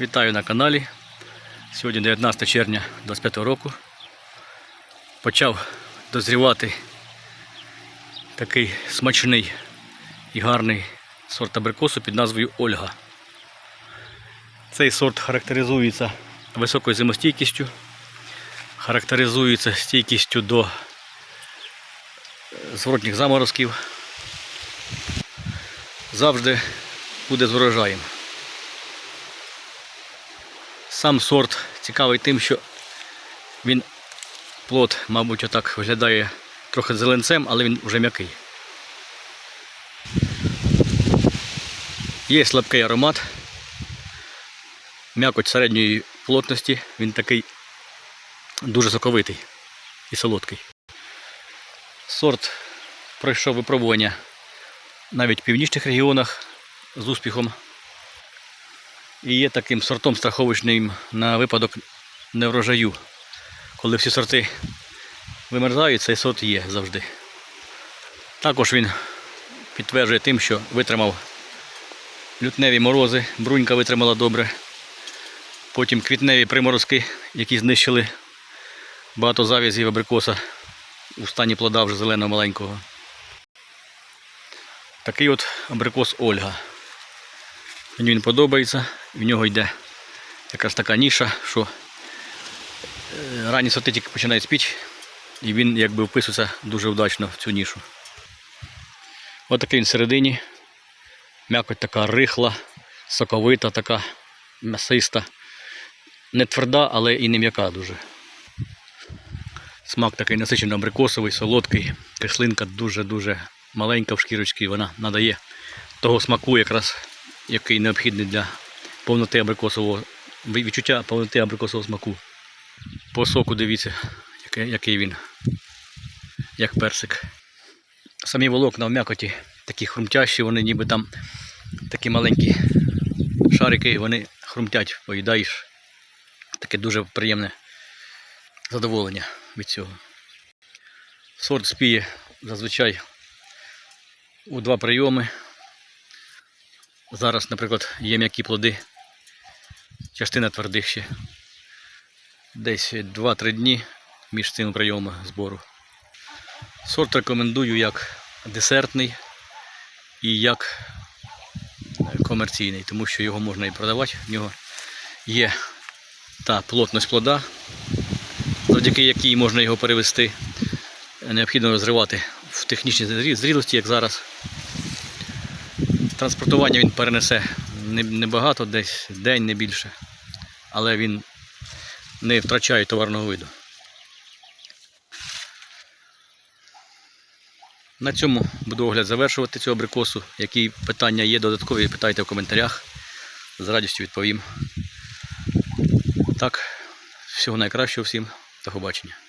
Вітаю на каналі. Сьогодні 19 червня 25 року. Почав дозрівати такий смачний і гарний сорт абрикосу під назвою Ольга. Цей сорт характеризується високою зимостійкістю, характеризується стійкістю до зворотніх заморозків. Завжди буде з урожаєм. Сам сорт цікавий тим, що він плод, мабуть, отак виглядає трохи зеленцем, але він вже м'який. Є слабкий аромат, м'якоть середньої плотності, він такий дуже соковитий і солодкий. Сорт пройшов випробування навіть в північних регіонах з успіхом і є таким сортом страховочним на випадок неврожаю. Коли всі сорти вимерзають, цей сорт є завжди. Також він підтверджує тим, що витримав лютневі морози, брунька витримала добре. Потім квітневі приморозки, які знищили багато зав'язів абрикоса у стані плода вже зеленого маленького. Такий от абрикос Ольга. Мені він подобається, в нього йде якась така ніша, що е, ранні сорти тільки починають спіч, і він якби вписується дуже вдачно в цю нішу. Ось такий він всередині. М'якоть така рихла, соковита, така м'ясиста. Не тверда, але і не м'яка дуже. Смак такий насичено абрикосовий, солодкий, кислинка дуже-дуже маленька в шкірочці, вона надає того смаку, якраз, який необхідний для повноти абрикосового відчуття повноти абрикосового смаку. По соку дивіться, який, який він, як персик. Самі волокна в м'якоті такі хрумтящі, вони ніби там такі маленькі шарики, вони хрумтять, поїдаєш. Таке дуже приємне задоволення від цього. Сорт спіє зазвичай у два прийоми. Зараз, наприклад, є м'які плоди, частина твердих ще. Десь 2-3 дні між цими прийомами збору. Сорт рекомендую як десертний і як комерційний, тому що його можна і продавати. В нього є та плотність плода, завдяки якій можна його перевести. Необхідно розривати в технічній зрілості, як зараз. Транспортування він перенесе не- небагато, десь день, не більше. Але він не втрачає товарного виду. На цьому буду огляд завершувати цього абрикосу. Які питання є додаткові, питайте в коментарях. З радістю відповім. Так, всього найкращого всім. До побачення.